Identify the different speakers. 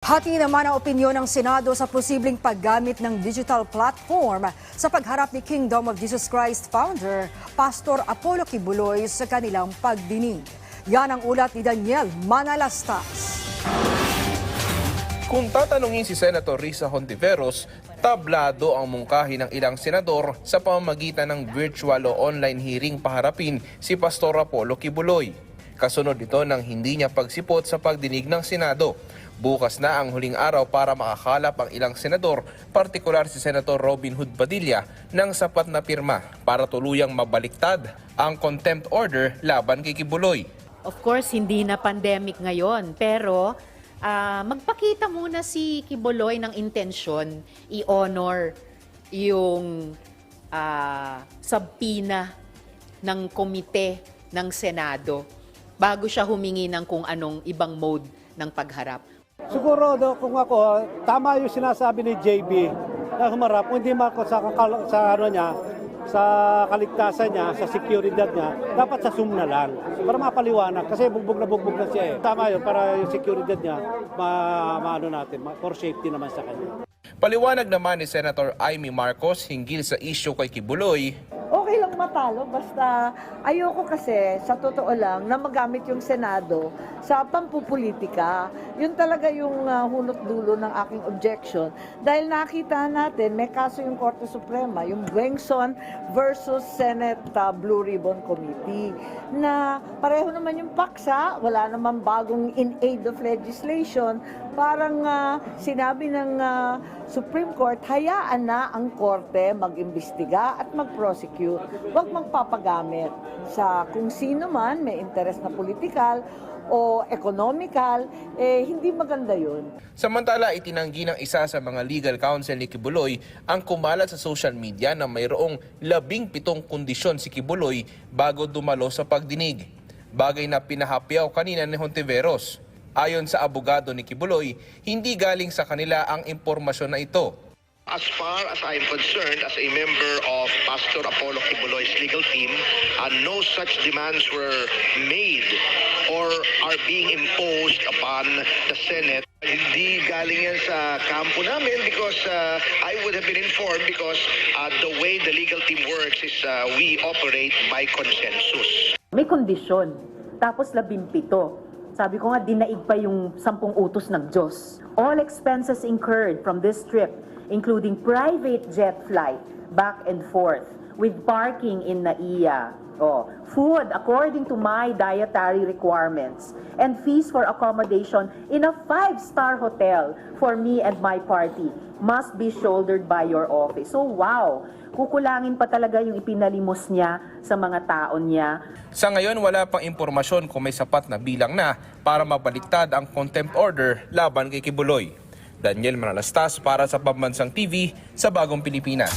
Speaker 1: Hati naman ang opinyon ng Senado sa posibleng paggamit ng digital platform sa pagharap ni Kingdom of Jesus Christ founder, Pastor Apollo Kibuloy sa kanilang pagdinig. Yan ang ulat ni Daniel Manalastas.
Speaker 2: Kung tatanungin si Senator Risa Hontiveros, tablado ang mungkahi ng ilang senador sa pamamagitan ng virtual o online hearing paharapin si Pastor Apollo Kibuloy. Kasunod ito ng hindi niya pagsipot sa pagdinig ng Senado. Bukas na ang huling araw para makakalap ang ilang senador, partikular si Senator Robin Hood Padilla, ng sapat na pirma para tuluyang mabaliktad ang contempt order laban kay Kibuloy.
Speaker 3: Of course, hindi na pandemic ngayon, pero ah, magpakita muna si Kiboloy ng intensyon i-honor yung ah, sabpina ng komite ng Senado bago siya humingi ng kung anong ibang mode ng pagharap.
Speaker 4: Siguro do, kung ako, tama yung sinasabi ni JB na humarap, kung hindi mako sa, sa ano niya, sa kaligtasan niya, sa seguridad niya, dapat sa Zoom na lang. Para mapaliwanag. Kasi bugbog na bugbog na siya eh. Tama yun, para yung seguridad niya, ma, maano natin, ma- for safety naman sa kanya.
Speaker 2: Paliwanag naman ni Senator Amy Marcos hinggil sa isyu kay Kibuloy
Speaker 5: okay lang matalo basta ayoko kasi sa totoo lang na magamit yung Senado sa pampupolitika. Yun talaga yung ah, hunot dulo ng aking objection dahil nakita natin may kaso yung Korte Suprema, yung Wengson versus Senate ah, Blue Ribbon Committee na pareho naman yung paksa, wala naman bagong in aid of legislation, parang ah, sinabi ng ah, Supreme Court, hayaan na ang korte mag-imbestiga at mag-prosecute. Huwag magpapagamit sa kung sino man may interes na politikal o economical, eh, hindi maganda yun.
Speaker 2: Samantala, itinanggi ng isa sa mga legal counsel ni Kibuloy ang kumalat sa social media na mayroong labing pitong kondisyon si Kibuloy bago dumalo sa pagdinig. Bagay na pinahapyaw kanina ni Hontiveros. Ayon sa abogado ni Kibuloy, hindi galing sa kanila ang impormasyon na ito.
Speaker 6: As far as I'm concerned, as a member of Pastor Apollo Kibuloy's legal team, uh, no such demands were made or are being imposed upon the Senate. Hindi galing yan sa kampo namin because uh, I would have been informed because uh, the way the legal team works is uh, we operate by consensus.
Speaker 7: May kondisyon. Tapos labimpito. Sabi ko nga, dinaig pa yung sampung utos ng Diyos. All expenses incurred from this trip, including private jet flight, back and forth, with parking in NAIA, oh, food according to my dietary requirements, and fees for accommodation in a five-star hotel for me and my party must be shouldered by your office. So wow, kukulangin pa talaga yung ipinalimos niya sa mga taon niya.
Speaker 2: Sa ngayon, wala pang impormasyon kung may sapat na bilang na para mabaliktad ang contempt order laban kay Kibuloy. Daniel Manalastas para sa Pambansang TV sa Bagong Pilipinas.